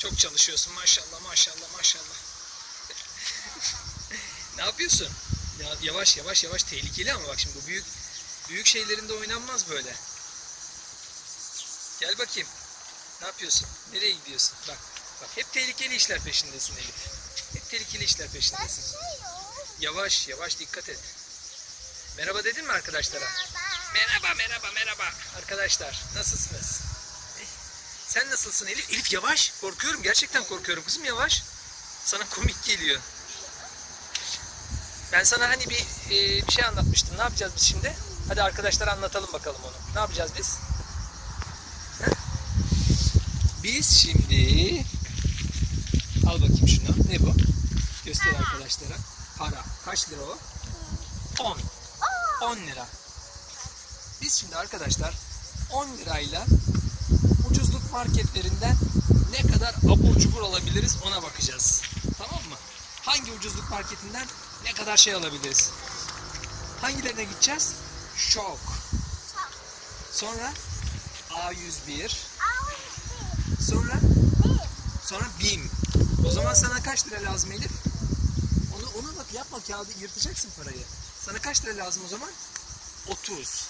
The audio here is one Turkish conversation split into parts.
Çok çalışıyorsun maşallah maşallah maşallah. ne yapıyorsun? Ya, yavaş yavaş yavaş tehlikeli ama bak şimdi bu büyük büyük şeylerinde oynanmaz böyle. Gel bakayım. Ne yapıyorsun? Nereye gidiyorsun? Bak bak hep tehlikeli işler peşindesin Elif. Hep tehlikeli işler peşindesin. Yavaş yavaş dikkat et. Merhaba dedin mi arkadaşlara? Merhaba merhaba merhaba. Arkadaşlar nasılsınız? Sen nasılsın Elif? Elif yavaş. Korkuyorum gerçekten korkuyorum kızım yavaş. Sana komik geliyor. Ben sana hani bir, e, bir şey anlatmıştım. Ne yapacağız biz şimdi? Hadi arkadaşlara anlatalım bakalım onu. Ne yapacağız biz? Heh. Biz şimdi al bakayım şunu. Ne bu? Göster arkadaşlara. Para. Kaç lira o? 10. 10 lira. Biz şimdi arkadaşlar 10 lirayla marketlerinden ne kadar abur cubur alabiliriz ona bakacağız. Tamam mı? Hangi ucuzluk marketinden ne kadar şey alabiliriz? Hangilerine gideceğiz? Şok. Sonra A101. Sonra sonra BİM. O zaman sana kaç lira lazım Elif? Onu ona bak yapma kağıdı yırtacaksın parayı. Sana kaç lira lazım o zaman? 30.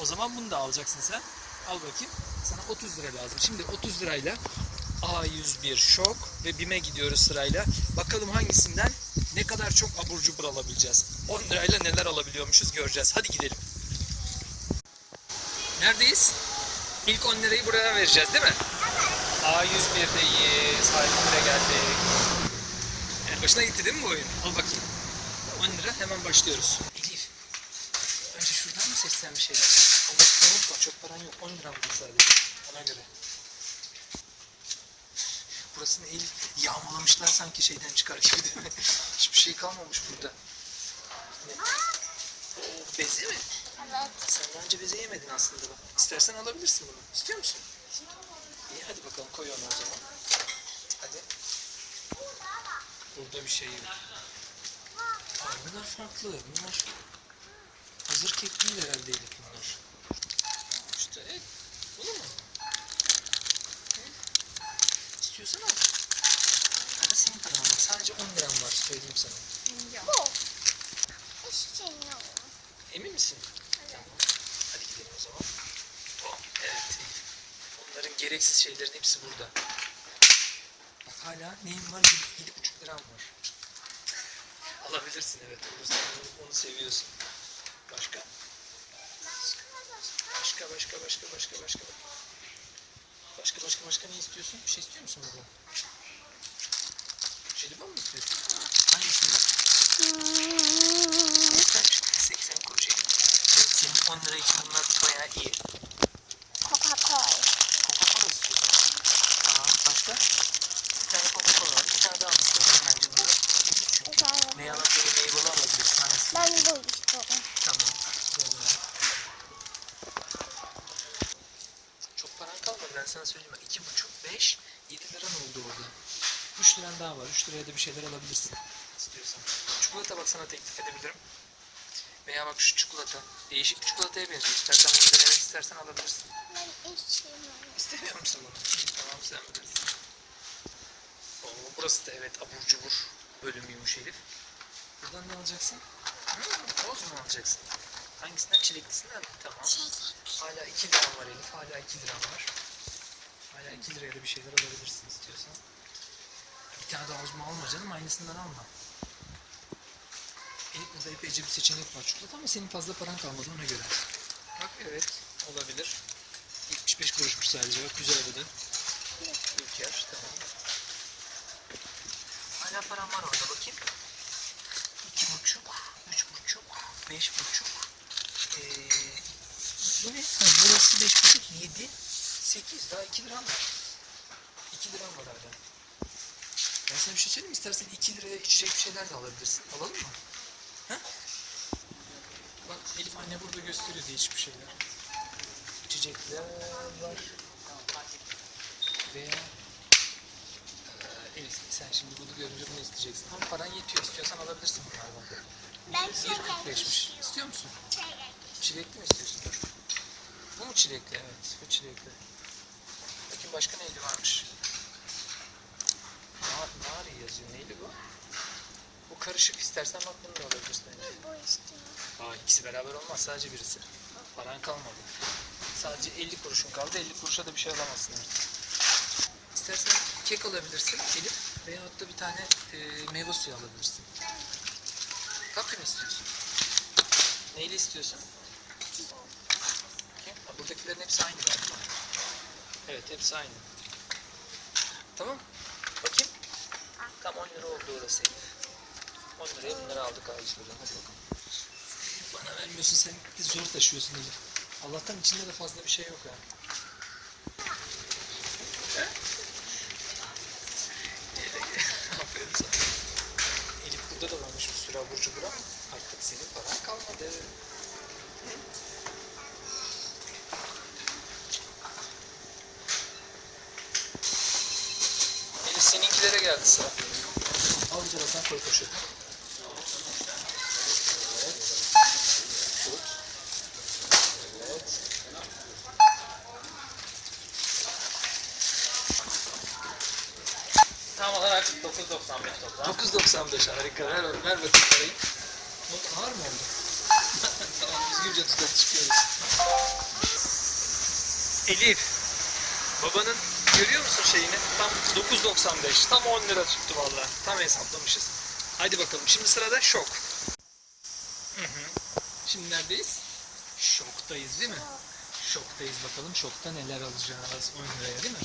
O zaman bunu da alacaksın sen. Al bakayım. Sana 30 lira lazım. Şimdi 30 lirayla A101 şok ve BİM'e gidiyoruz sırayla. Bakalım hangisinden ne kadar çok abur cubur alabileceğiz. 10 lirayla neler alabiliyormuşuz göreceğiz. Hadi gidelim. Neredeyiz? İlk 10 lirayı buraya vereceğiz değil mi? A101'deyiz. A101'e geldik. Yani başına gitti değil mi bu oyun? Al bakayım. 10 lira hemen başlıyoruz. Elif. Önce şuradan mı seçsen bir şeyler? Unutma çok paran yok. 10 lira burada sadece. Ona göre. Burasını Elif yağmalamışlar sanki şeyden çıkar gibi değil mi? Hiçbir şey kalmamış burada. Ne? Beze mi? Evet. Sen daha önce beze yemedin aslında bak. İstersen alabilirsin bunu. İstiyor musun? İyi hadi bakalım koy onu o zaman. Hadi. Burada bir şey yok. Aa, bunlar farklı. Bunlar hazır kek değil herhalde Elif bunlar. İşte evet. Bunu mu? Hı? İstiyorsan al. Para senin paran bak. Sadece 10 liram var söyleyeyim sana. Bu. İstemiyorum. Emin misin? Tamam. Hadi gidelim o zaman. Oh, evet. Onların gereksiz şeylerin hepsi burada. Bak hala neyim var? Yedi, yedi buçuk liram var. Alabilirsin evet. Olursa onu, onu seviyorsun. Başka? Başka, başka, başka, başka, başka. Başka, başka, başka ne istiyorsun? Bir şey istiyor musun burada? Jelibon mu istiyorsun? Hangisinden? Kaç? 80 kuruş. Evet, senin 10 lira için bunlar bayağı iyi. Coca-Cola. Coca-Cola istiyorsun. Tamam. Başka? Bir tane Coca-Cola var. Bir tane daha mı istiyorsun? Bence bu ucuz çünkü. Güzel. Meyve böyle meyveli alabilirsin. Hangisi? Ben bu istiyorum. Tamam. Çok paran kalmadı ben sana söyleyeyim. İki buçuk, beş, yedi liran oldu orada. Üç liran daha var. Üç liraya da bir şeyler alabilirsin. istiyorsan. Çikolata bak sana teklif edebilirim. Veya bak şu çikolata. Değişik bir çikolataya benziyor. İstersen bunu denemek istersen alabilirsin. Ben istemiyorum. İstemiyor musun bunu? Tamam sen bilirsin. Oo, burası da evet abur cubur bölümüymüş Elif. Buradan ne alacaksın? Hmm, toz mu alacaksın? Hangisinden? Çileklisinden mi? Tamam. Hala 2 liram var Elif. Hala 2 liram var. Hala 2 liraya da bir şeyler alabilirsin istiyorsan. Bir tane daha uzma alma canım. Aynısından alma. Elif'le de epeyce bir seçenek var çikolata ama senin fazla paran kalmadı ona göre. Bak evet olabilir. 75 kuruşmuş sadece bak güzel bu da. Ülker tamam. Hala param var orada bakayım. 2,5, 3,5, 5,5 bu ne? Ha, burası beş buçuk, yedi, sekiz. Daha iki liram var. İki liram var hala. Ben sana bir şey söyleyeyim mi? İstersen iki liraya içecek bir şeyler de alabilirsin. Alalım mı? Ha? Bak Elif anne burada gösteriyor değişik bir şeyler. İçecekler var. Veya Eee, Elif sen şimdi bunu görünce bunu isteyeceksin. Ama paran yetiyor. İstiyorsan alabilirsin bunlardan. Ben şeker 1.45'miş. İstiyor musun? Çilekli mi istiyorsun? Dur. Bu çilekli? Evet. Bu çilekli. Bakayım başka neydi varmış? Nari yazıyor. Neyli bu? Bu karışık istersen bak bunu da alabilirsin bence. Bu istiyor. Aa ikisi beraber olmaz sadece birisi. Paran kalmadı. Sadece 50 kuruşun kaldı. 50 kuruşa da bir şey alamazsın artık. İstersen kek alabilirsin Elif veyahut da bir tane e, meyve suyu alabilirsin. Tatlı mı istiyorsun? Neyle istiyorsun? Buradakilerin hepsi aynı galiba. Evet hepsi aynı. Tamam. Bakayım. Tam 10 lira oldu orası Elif. 10 liraya bunları aldık şuradan. Hadi bakalım. Bana vermiyorsun sen de zor taşıyorsun Elif. Allah'tan içinde de fazla bir şey yok ha. He? Aferin sana. Elif burada da varmış bir sürü abur cubur ama artık senin paran kalmadı. Elif seninkilere geldi sıra. Al bir taraftan koy poşete. Evet. Tut. Evet. Tam olarak 9.95 toplam. 9.95 harika. Ver, ver bakayım parayı. Not ağır mı oldu? tamam düzgünce tutalım çıkıyoruz. Elif. Babanın görüyor musun şeyini? Tam 9.95. Tam 10 lira tuttu vallahi. Tam hesaplamışız. Hadi bakalım. Şimdi sırada şok. Hı hı. Şimdi neredeyiz? Şoktayız değil mi? Şoktayız bakalım. Şokta neler alacağız 10 liraya değil mi?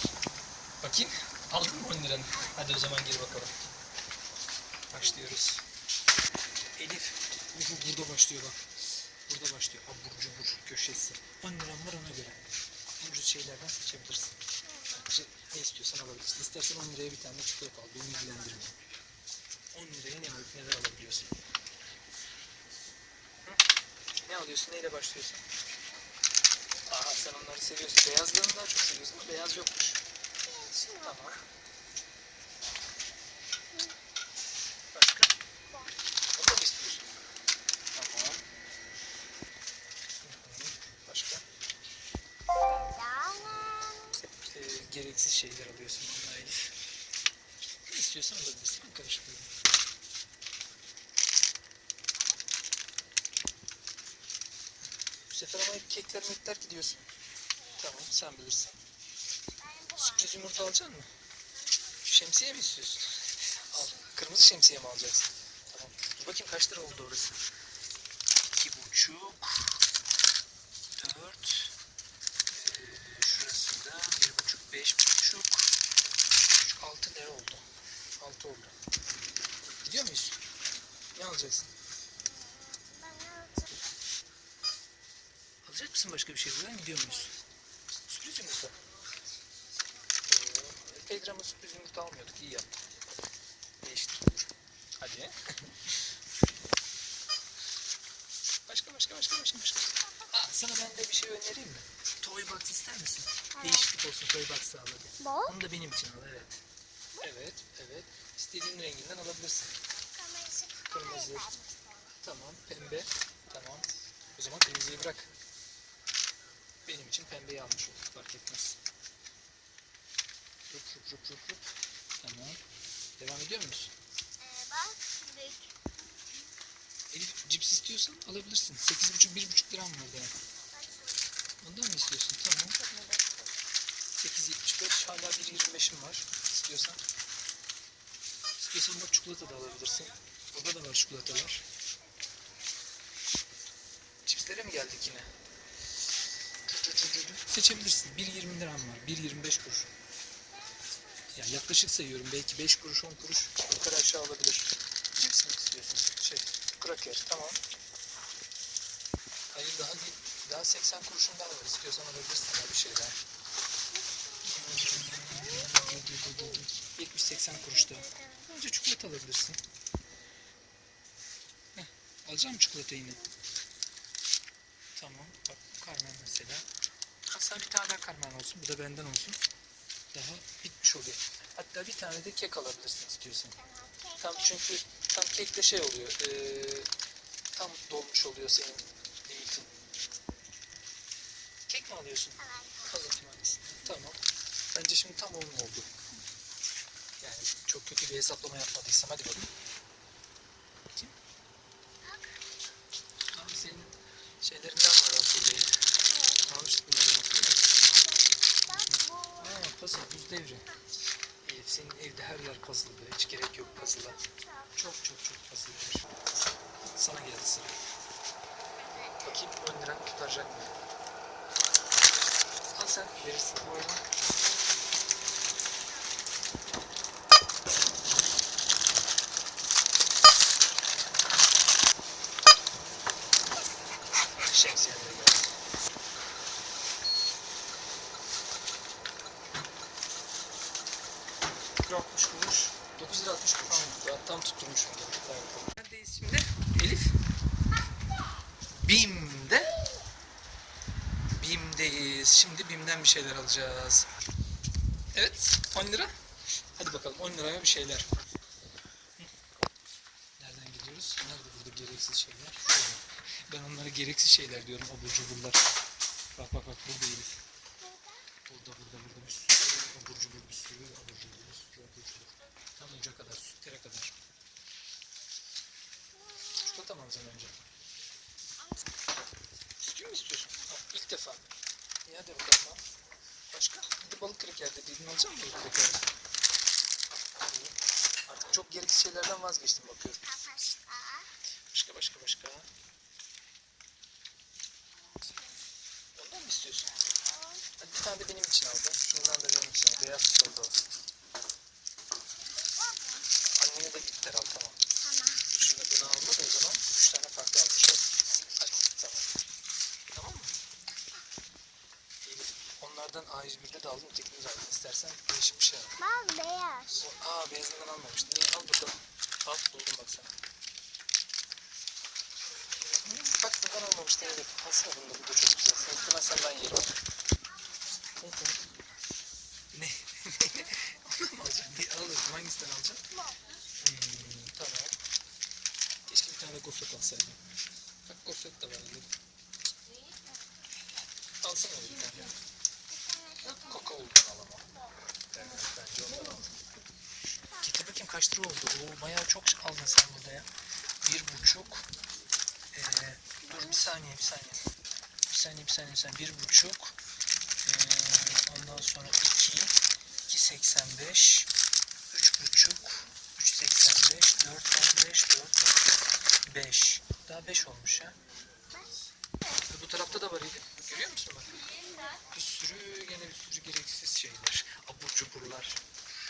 Bakayım. Aldın mı 10 liranı? Hadi o zaman gir bakalım. Başlıyoruz. Elif. bu- Burada başlıyor bak. Burada başlıyor. Abur cubur köşesi. 10 liram var ona göre. Ucuz şeylerden seçebilirsin. Sadece ne istiyorsan alabilirsin. İstersen 10 liraya bir tane çikolata al. Beni ilgilendirmiyor. 10 liraya ne alıp neler alabiliyorsun? Hı? Ne alıyorsun? Neyle başlıyorsun? Aa sen onları seviyorsun. Beyazlarını daha çok seviyorsun beyaz yokmuş. Tamam. Başka? Onu da mı istiyorsun? Tamam. Başka? Hep e, gereksiz şeyler alıyorsun bunlar Elif. İstiyorsan alabilirsin. Ben karışmıyorum. Bu sefer ama hep kekler mekler gidiyorsun. Tamam sen bilirsin. 300 yumurta alacak mı? Şemsiye mi istiyorsun? Al. Kırmızı şemsiye mi alacaksın? Tamam. Dur bakayım kaç lira oldu orası? İki buçuk. Dört. Ee, şurası da bir buçuk, beş buçuk. Üç, altı lira oldu. Altı oldu. Gidiyor muyuz? Ne alacaksın? Alacak mısın başka bir şey buradan gidiyor muyuz? Sürücü mü bu? 1 grama sürpriz yumurta almıyorduk. İyi yaptık. Değiştirdim. Hadi. başka başka başka başka başka. Aa, sana ben de bir şey önereyim mi? Toy box ister misin? Evet. Değişiklik olsun toy box al hadi. Bu? Onu da benim için al evet. Bu? Evet evet. İstediğin renginden alabilirsin. Kırmızı. Kırmızı. Tamam pembe. Tamam. O zaman kırmızıyı bırak. Benim için pembeyi almış olduk fark etmez. Rup rup rup. Tamam. Devam ediyor muyuz? Elif cips istiyorsan alabilirsin. 8,5 1,5 liram var daha. Ondan mı istiyorsun? Tamam. 8.75 hala 1.25'im var. İstiyorsan. İstiyorsan bak çikolata da alabilirsin. Burada da var çikolatalar. Cipslere mi geldik yine? Seçebilirsin. 1.20 liram var. 1.25 kuruş. Yani yaklaşık sayıyorum. Belki 5 kuruş 10 kuruş yukarı aşağı olabilir. Cips mi istiyorsun? Şey, kraker. Tamam. Hayır daha değil. Daha 80 kuruşun daha var. İstiyorsan alabilirsin bir şey daha. 70-80 kuruş daha. Önce çikolata alabilirsin. Heh, alacağım çikolata yine. Tamam. Bak karmen mesela. Hatta bir tane daha karmen olsun. Bu da benden olsun. Daha bitmiş oluyor. Hatta bir tane de kek alabilirsin istiyorsan. Tam çünkü tam kekle şey oluyor. eee, tam dolmuş oluyor senin limitin. Kek mi alıyorsun? Hangisini. Tamam. Bence şimdi tam onun oldu. Yani çok kötü bir hesaplama yapmadıysam hadi bakalım. Kim? Abi senin şeylerinden var aslında. Almıştık bunları hatırlıyor musun? Bak bu. Ha, puzzle, buz devri. Elif senin evde her yer puzzle'dı. Hiç gerek yok puzzle'a. Çok çok çok puzzle'dır. Sana geldi sıra. Bakayım 10 lira tutaracak mı? Al sen verirsin. Oyna. Şemsiyen de geldi. Kilo 60 kuruş. 9 lira 60 kuruş. Tamam. Tam tutturmuşum. Tamam. Neredeyiz şimdi? Elif. BİM'de. BİM'deyiz. Şimdi BİM'den bir şeyler alacağız. Evet. 10 lira. Hadi bakalım 10 liraya bir şeyler. Nereden gidiyoruz? Nerede burada gereksiz şeyler? Ben onlara gereksiz şeyler diyorum. Abur cuburlar. Bak bak bak burada Elif. Burada burada burada bir sürü abur cubur bir sürü abur cubur bir sürü abur cubur. Tam uca kadar sütlere kadar. Çikolata mı alacaksın önce? Bisküvi mi istiyorsun? Ha, ilk defa. İyi hadi bakalım al. Başka? Bir de balık kreker dediydin alacak mısın balık kreker? İyi. Artık çok gereksiz şeylerden vazgeçtim bakıyorum. Başka başka başka. Ondan mı istiyorsun? Hadi bir tane de benim için al be. Şundan da benim için al. Beyaz çikolata olsun. Annene de gitler al tamam. Şunu bunu alma da o zaman üç tane farklı almış ol. Hadi tamam. Tamam mı? Elif onlardan A101'de de aldım tekniği aldım. İstersen değişik bir şey al. Bak beyaz. O, aa beyazından almamıştım. İyi al bakalım. Al buldum bak sana. Hı, Bak bundan bunu da bu da çok güzel. İstemezsen ben yerim. Hı hı. Ne? Ondan mı alacaksın? Ne alırsın? Hangisinden alacaksın? Hmm, tamam. Keşke bir tane gofret alsaydım. Bak gofret de var Elif. Alsana bir tane. Kakaolu'dan al ama. Evet, bence ondan al. Getir bakayım kaç lira oldu? Oo, bayağı çok aldın sen burada ya. Bir buçuk. Bir saniye bir saniye. Bir saniye bir saniye bir saniye. Bir buçuk. Ee, ondan sonra iki. iki seksen beş. Üç buçuk. Üç seksen beş. Dört on beş. Dört otuz beş. Daha beş olmuş. Ee, Bu tarafta da var Elif. Görüyor musun bak? Bir sürü gene bir sürü gereksiz şeyler. Abur cuburlar.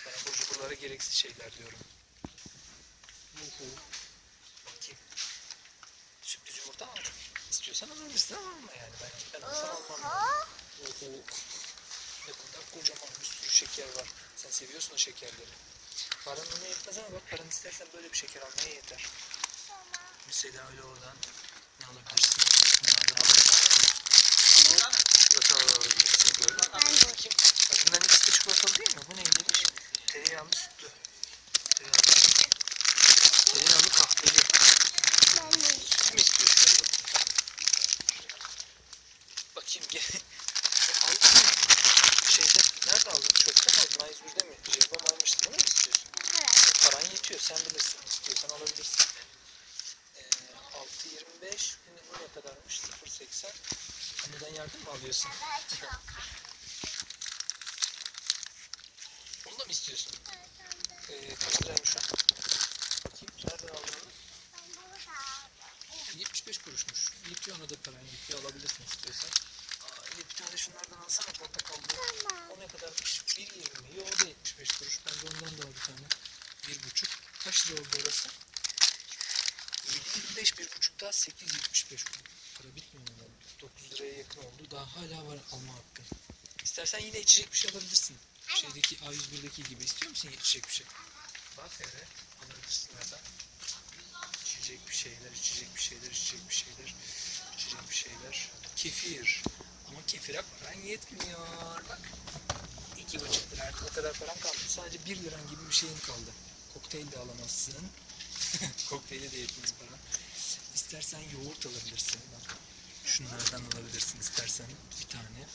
Ben abur cuburlara gereksiz şeyler diyorum. Uhu. Bakayım. Sürpriz yumurta aldım. İstiyorsan alabilirsin ama alma yani. Ben, ben alsam almam. yani. Uhu. Ne kadar kocaman bir sürü şeker var. Sen seviyorsun o şekerleri. Paran ona yetmez ama bak paran istersen böyle bir şeker almaya yeter. Mesela öyle oradan ne alabilirsin? Bunlardan alabilirsin. Çikolata alabilirsin böyle. Bakayım. Bak bunların ikisi de çikolatalı değil mi? Bu neydi? Tereyağlı sütlü. Tereyağlı. Tereyağlı kahveli. Mü istiyorsun? Hadi bakayım. Bakayım gel. E, aldın mı? Şeyde nerede aldın? Çöpte mi aldın? A101'de mi? Jelibon almıştın. Bunu mu istiyorsun? Paran yetiyor. Sen bilirsin. İstiyorsan alabilirsin. Ee, 6.25 bu ne, bu ne kadarmış? 0.80 Anneden alıyorsun? Onu da mı istiyorsun? Ee, kaç liraymış o? Bakayım nereden aldın onu? 75 kuruşmuş. Yetiyor ona da paran yetiyor alabilirsin istiyorsan. Tane şunlardan alsana portakallı. O ne kadarmış? 1.20 mi? Yok o da 75 kuruş. Ben de ondan da al bir tane. 1.5. Kaç lira oldu orası? 7.25 bir buçuk daha 8.75 kuruş. Para bitmiyor mu? 9 liraya yakın oldu. Daha hala var alma hakkın. İstersen yine içecek bir şey alabilirsin. Şeydeki A101'deki gibi. İstiyor musun içecek bir şey? Bak evet. Alabilirsin oradan. İçecek bir şeyler, içecek bir şeyler, içecek bir şeyler, içecek bir şeyler. Kefir. Ama kefire paran yetmiyor. Bak. İki buçuk lira. Artık o kadar paran kaldı. Sadece bir liran gibi bir şeyin kaldı. Kokteyl de alamazsın. Kokteyli de yetmez para. İstersen yoğurt alabilirsin. Bak. Şunlardan alabilirsin istersen bir tane.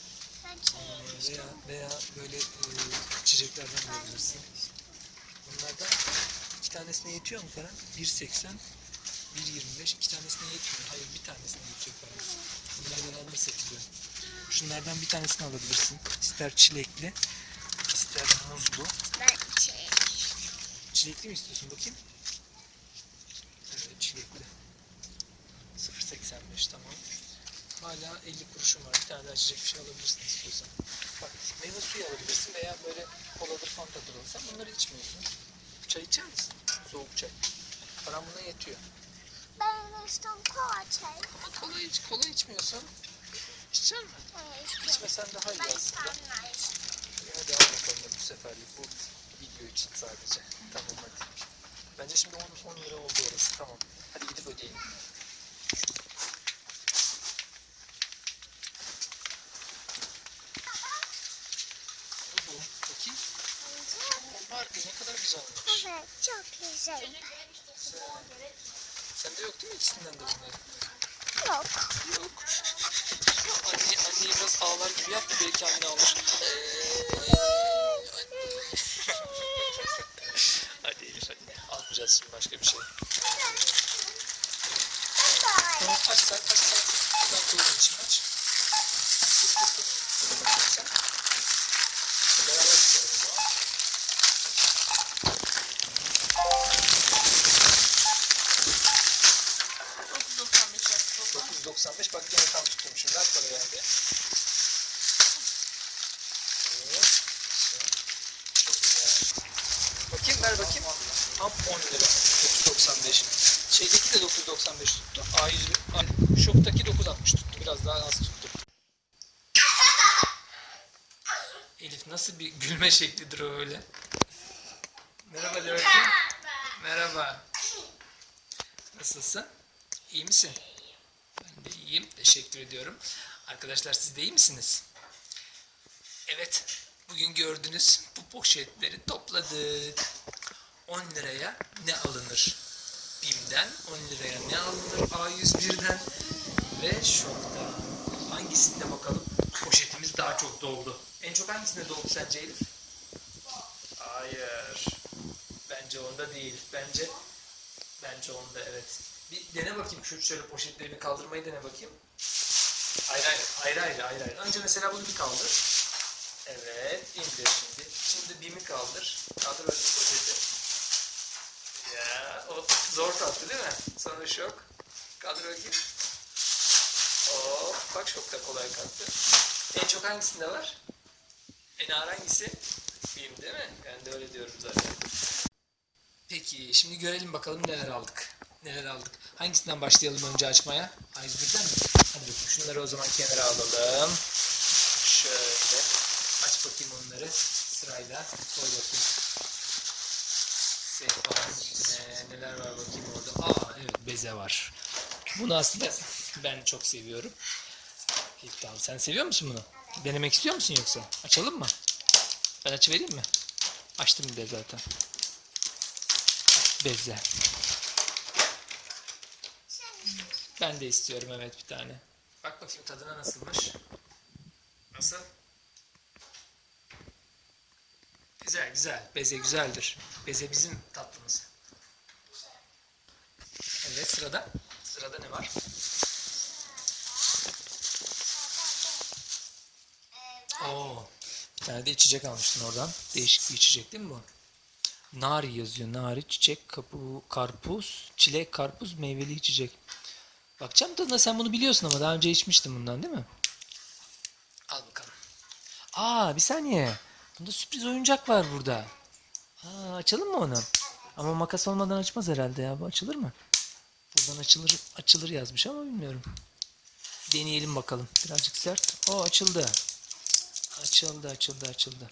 Aa, Veya, veya böyle e, içeceklerden alabilirsin. Bunlardan iki tanesine yetiyor mu paran? 1.80, 1.25. iki tanesine yetmiyor. Hayır bir tanesine yetiyor paran. Bunlardan alırsak diyor. Şunlardan bir tanesini alabilirsin. İster çilekli, ister muzlu. Ben çek. Çilekli mi istiyorsun bakayım? Evet çilekli. 0.85 tamam. Hala 50 kuruşum var. Bir tane daha içecek bir şey alabilirsin istiyorsan. Bak meyve suyu alabilirsin veya böyle koladır fantadır olsa bunları içmiyorsun. Çay içer misin? Soğuk çay. Param buna yetiyor. Ben istiyorum kola çay. Ama kola, iç, kola içmiyorsan misin? Ben istiyorum. İçmesen daha iyi Ben aslında. istiyorum. Hadi al bakalım bu seferlik bu video için sadece. Tamam hadi. Bence şimdi 10, 10 lira oldu orası tamam. Hadi gidip ödeyelim. Bu bu. Bakayım. Harbi ne kadar güzel olmuş. Evet güzel. Sende yok değil mi ikisinden de bunların? Yok. Yok. Anne, anneyi biraz ağlar gibi yap da belki anne alır. hadi Elif hadi. Almayacağız şimdi başka bir şey. Tamam aç sen aç sen. Ben koyduğum 95. Bak yine tam tutturmuşum. Rahat bana geldi. Bakayım ver bakayım. Tam 10 lira. 995. Şeydeki de 995 tuttu. A101. Şoktaki 960 tuttu. Biraz daha az tuttu. Elif nasıl bir gülme şeklidir o öyle? Merhaba de bakayım. Merhaba. Nasılsın? İyi misin? İyiyim. Teşekkür ediyorum. Arkadaşlar siz de iyi misiniz? Evet. Bugün gördüğünüz bu poşetleri topladık. 10 liraya ne alınır? BİM'den 10 liraya ne alınır? A101'den ve şokta. Hangisinde bakalım? Poşetimiz daha çok doldu. En çok hangisinde doldu sence Elif? Hayır. Bence onda değil. Bence Bence onda evet. Bir dene bakayım şu şöyle poşetlerini kaldırmayı dene bakayım. Hayır hayır hayır hayır hayır. hayır. Önce mesela bunu bir kaldır. Evet indir şimdi. Şimdi bimi kaldır. Kaldır bakayım poşeti. Ya o zor tattı değil mi? Sonra şok. Kaldır bakayım. Oh bak şok da kolay kalktı. En çok hangisinde var? En ağır hangisi? Bim değil mi? Ben de öyle diyorum zaten. Peki şimdi görelim bakalım neler aldık. Neler aldık. Hangisinden başlayalım önce açmaya? A101'den mi? Hadi bakayım şunları o zaman kenara alalım. Şöyle. Aç bakayım onları sırayla. Koy bakayım. Sehpanın üstüne neler var bakayım orada. Aa evet beze var. Bunu aslında ben çok seviyorum. İyi, sen seviyor musun bunu? Denemek istiyor musun yoksa? Açalım mı? Ben açıvereyim mi? Açtım bile zaten beze. Ben de istiyorum evet bir tane. Bak bakayım tadına nasılmış. Nasıl? Güzel güzel. Beze güzeldir. Beze bizim tatlımız. Evet sırada. Sırada ne var? Oo. Bir tane de içecek almıştın oradan. Değişik bir içecek değil mi bu? Nari yazıyor. Nari, çiçek, kapu, karpuz, çilek, karpuz, meyveli içecek. Bakacağım tadına sen bunu biliyorsun ama daha önce içmiştin bundan değil mi? Al bakalım. Aa bir saniye. Bunda sürpriz oyuncak var burada. Aa, açalım mı onu? Ama makas olmadan açmaz herhalde ya. Bu açılır mı? Buradan açılır açılır yazmış ama bilmiyorum. Deneyelim bakalım. Birazcık sert. O açıldı. Açıldı, açıldı, açıldı.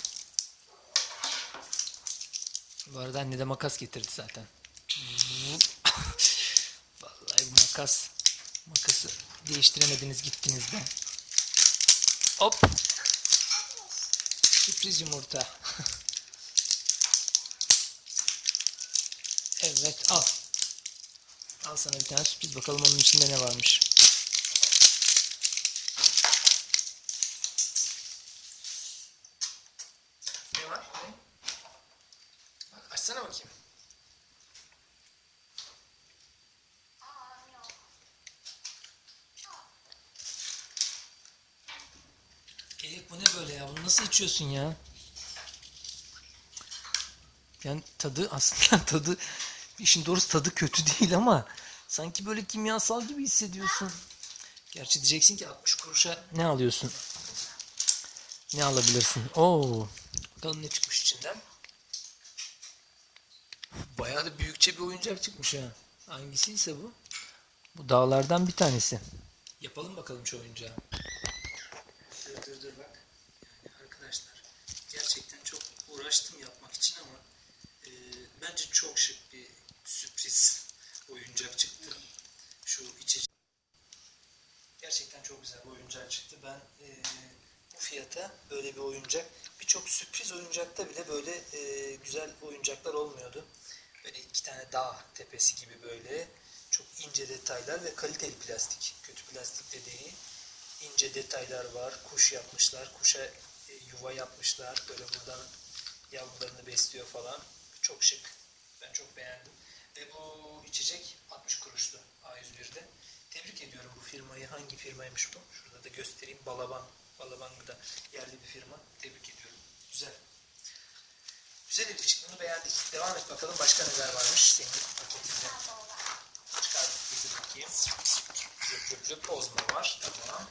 Bu arada anne de makas getirdi zaten. Vallahi bu makas makası değiştiremediniz gittiniz de. Hop. Sürpriz yumurta. evet al. Al sana bir tane sürpriz bakalım onun içinde ne varmış. Ne var? Ne? Bak aç Açsana bakayım. Elif bu ne böyle ya? Bunu nasıl içiyorsun ya? Yani tadı aslında tadı işin doğrusu tadı kötü değil ama sanki böyle kimyasal gibi hissediyorsun. Gerçi diyeceksin ki 60 kuruşa ne alıyorsun? Ne alabilirsin? Oo. Bakalım ne çıkmış içinden. Bayağı da büyükçe bir oyuncak çıkmış ha. Hangisiyse bu? Bu dağlardan bir tanesi. Yapalım bakalım şu oyuncağı. Dur dur dur bak. Yani arkadaşlar gerçekten çok uğraştım yapmak için ama e, bence çok şık bir sürpriz oyuncak çıktı. Şu içecek. Gerçekten çok güzel bir oyuncak çıktı. Ben e, bu fiyata böyle bir oyuncak birçok sürpriz oyuncakta bile böyle e, güzel oyuncaklar olmuyordu. Böyle iki tane dağ tepesi gibi böyle çok ince detaylar ve kaliteli plastik. Kötü plastik de değil. İnce detaylar var. Kuş yapmışlar. Kuşa e, yuva yapmışlar. Böyle buradan yavrularını besliyor falan. Çok şık. Ben çok beğendim. Ve bu içecek 60 kuruştu A101'de. Tebrik ediyorum bu firmayı. Hangi firmaymış bu? Şurada da göstereyim. Balaban. Balaban da yerli bir firma. Tebrik ediyorum. Güzel. Güzel Elif'ciğim bunu beğendik. Devam et bakalım başka neler varmış senin paketinde. Çıkar bizi bakayım. Lüp lüp lüp ozma var. Tamam.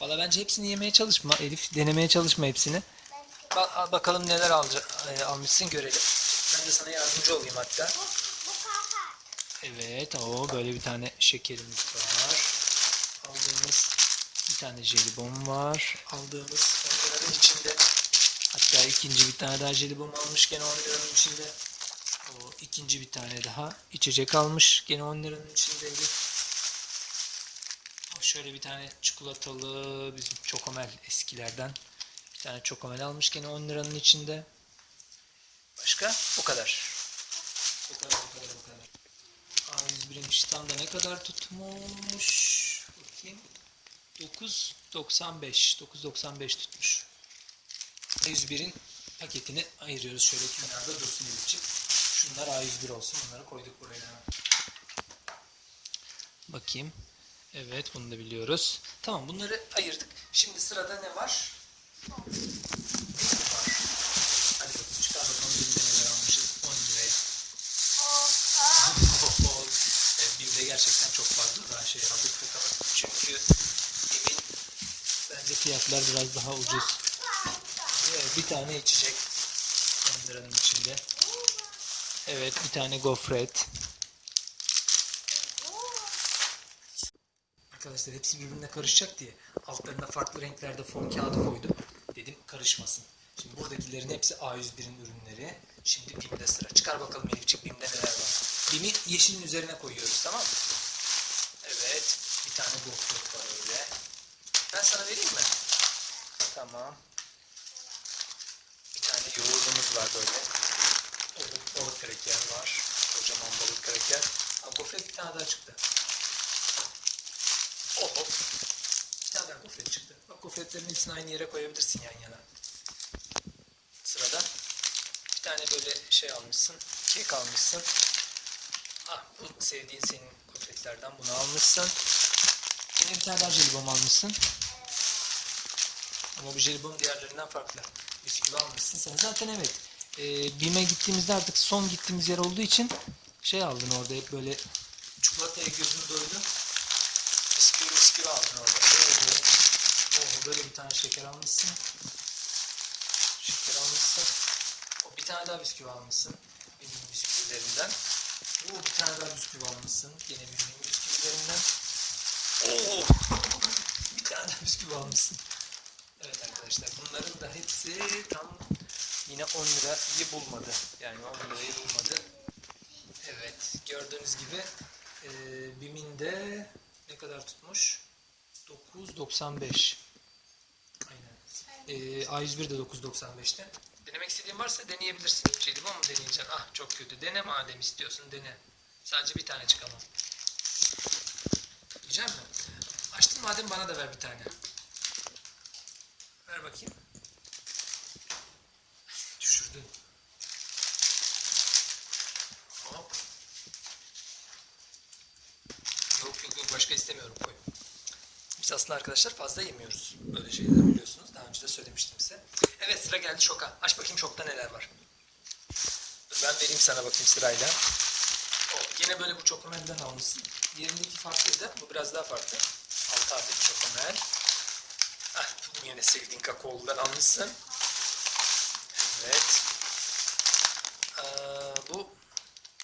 Valla bence hepsini yemeye çalışma Elif. Denemeye çalışma hepsini. Ba- al bakalım neler alca- e, almışsın görelim. Ben de sana yardımcı olayım hatta. Evet, o böyle bir tane şekerimiz var. Aldığımız bir tane jelibon var. Aldığımız 10 liranın içinde. Hatta ikinci bir tane daha jelibon almış gene 10 liranın içinde. O ikinci bir tane daha içecek almış gene 10 liranın içindeydi. O şöyle bir tane çikolatalı bizim çokomel eskilerden. Bir tane çokomel almış gene 10 liranın içinde. Başka? O kadar. O kadar, o kadar, o kadar. A101'in ştamda ne kadar tutmuş? Bakayım. 9.95. 9.95 tutmuş. A101'in paketini ayırıyoruz. Şöyle kenarda dursun Elif'ciğim. Şunlar A101 olsun. Bunları koyduk buraya. Bakayım. Evet bunu da biliyoruz. Tamam bunları ayırdık. Şimdi sırada ne var? Gerçekten çok fazla daha şey aldık bakalım. Çünkü BİM'in bence fiyatlar biraz daha ucuz. Evet, bir tane içecek 10 liranın içinde. Evet bir tane gofret. Arkadaşlar hepsi birbirine karışacak diye altlarına farklı renklerde fon kağıdı koydum. Karışmasın. Şimdi buradakilerin hepsi A101'in ürünleri. Şimdi BİM'de sıra. Çıkar bakalım Elifçik BİM'de neler var. BİM'i yeşilin üzerine koyuyoruz tamam mı? Evet. Bir tane gofret var öyle. Ben sana vereyim mi? Tamam. Bir tane yoğurdumuz var böyle. Balık, balık kraker var. Kocaman balık kraker. Ha, gofret bir tane daha çıktı. Oho. Bir tane daha gofret çıktı. Bak gofretlerin hepsini aynı yere koyabilirsin yan yana. Tane böyle şey almışsın. Kek almışsın. Ah bu sevdiğin senin gofretlerden bunu almışsın. Yine bir tane daha jelibon almışsın. Ama bu jelibon diğerlerinden farklı. Bisküvi almışsın sen. Zaten evet. E, BİM'e gittiğimizde artık son gittiğimiz yer olduğu için şey aldın orada hep böyle çikolataya gözün doydu. Bisküvi bisküvi aldın orada. Böyle, böyle bir tane şeker almışsın. Şeker almışsın. O bir tane daha bisküvi almışsın. Benim bisküvilerinden. Bu bir tane daha bisküvi almışsın. Yine benim bisküvilerinden. Oo. bir tane daha bisküvi almışsın. Evet arkadaşlar bunların da hepsi tam yine 10 lirayı bulmadı. Yani 10 lirayı bulmadı. Evet gördüğünüz gibi e, BİM'in de ne kadar tutmuş? 9.95 Aynen. E, A101 de 9.95'te. Denemek istediğin varsa deneyebilirsin. Jelibon şey mu deneyeceksin? Ah çok kötü. Dene madem istiyorsun dene. Sadece bir tane çıkamam. Yiyecek mi? Açtın madem bana da ver bir tane. Ver bakayım. Düşürdün. Hop. Yok yok yok başka istemiyorum koy. Biz aslında arkadaşlar fazla yemiyoruz. Böyle şeyler. Daha önce de söylemiştim size. Evet sıra geldi şoka. Aç bakayım şokta neler var. Dur ben vereyim sana bakayım sırayla. O, yine böyle bu çokomelden almışsın. Yerindeki farklıydı. Bu biraz daha farklı. 6 adet çokomel. Ah, bu yine sevdiğin kakaoludan almışsın. Evet. Ee, bu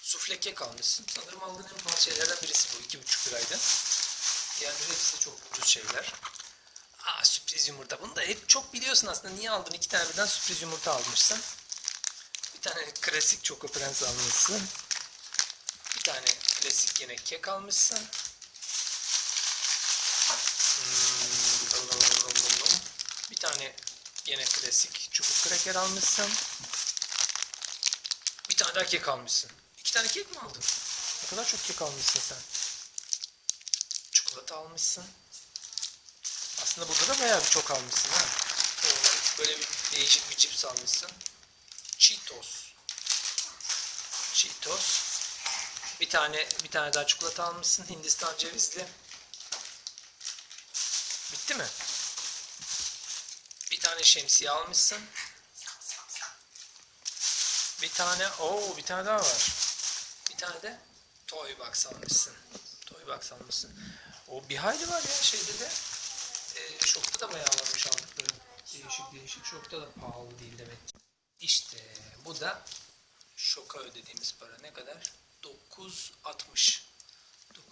sufle kek almışsın. Sanırım aldığın en pahalı şeylerden birisi bu. 2,5 liraydı. Diğerleri hepsi çok ucuz şeyler. Sürpriz yumurta. Bunu da hep çok biliyorsun aslında. Niye aldın? İki tane birden sürpriz yumurta almışsın. Bir tane klasik Choco Prens almışsın. Bir tane klasik yine kek almışsın. Hmm. Bir tane yine klasik çubuk kraker almışsın. Bir tane daha kek almışsın. İki tane kek mi aldın? Ne kadar çok kek almışsın sen. Çikolata almışsın. Aslında burada da bayağı bir çok almışsın ha. Böyle bir değişik bir cips almışsın. Cheetos. Cheetos. Bir tane bir tane daha çikolata almışsın. Hindistan cevizli. Bitti mi? Bir tane şemsiye almışsın. Bir tane, o bir tane daha var. Bir tane de toy box almışsın. Toy box almışsın. O bir hayli var ya şeyde de. Şokta da bayağı varmış aldıkları. Değişik değişik. Şokta da pahalı değil demek. ki. İşte bu da şoka ödediğimiz para ne kadar? 9.60.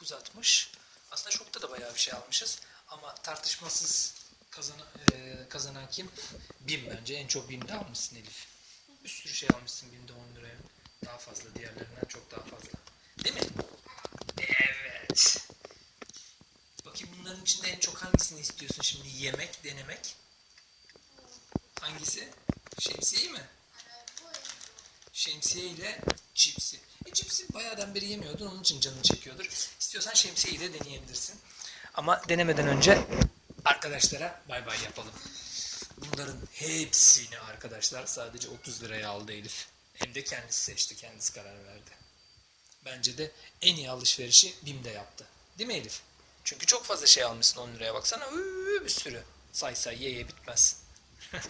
9.60. Aslında şokta da bayağı bir şey almışız. Ama tartışmasız kazanan, e, kazanan kim? Bim bence. En çok Bim'de almışsın Elif. Bir sürü şey almışsın Bim'de 10 liraya. Daha fazla diğerlerinden çok daha fazla. Değil mi? Evet. Bunların içinde en çok hangisini istiyorsun şimdi? Yemek, denemek. Hangisi? Şemsiye mi? Şemsiye ile cipsi. E cipsi bayağıdan beri yemiyordun onun için canını çekiyordur. İstiyorsan şemsiyeyi de deneyebilirsin. Ama denemeden önce arkadaşlara bay bay yapalım. Bunların hepsini arkadaşlar sadece 30 liraya aldı Elif. Hem de kendisi seçti, kendisi karar verdi. Bence de en iyi alışverişi BİM'de yaptı. Değil mi Elif? Çünkü çok fazla şey almışsın 10 liraya baksana. Üü, bir sürü. Say say ye ye bitmez.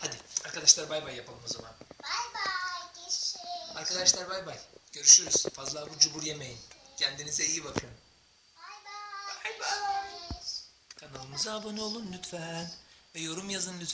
Hadi arkadaşlar bay bay yapalım o zaman. Bay bay. Görüşürüz. Arkadaşlar bay bay. Görüşürüz. Fazla abur cubur yemeyin. Kendinize iyi bakın. Bay bay. Bay bay. Görüşürüz. Kanalımıza abone olun lütfen. Ve yorum yazın lütfen.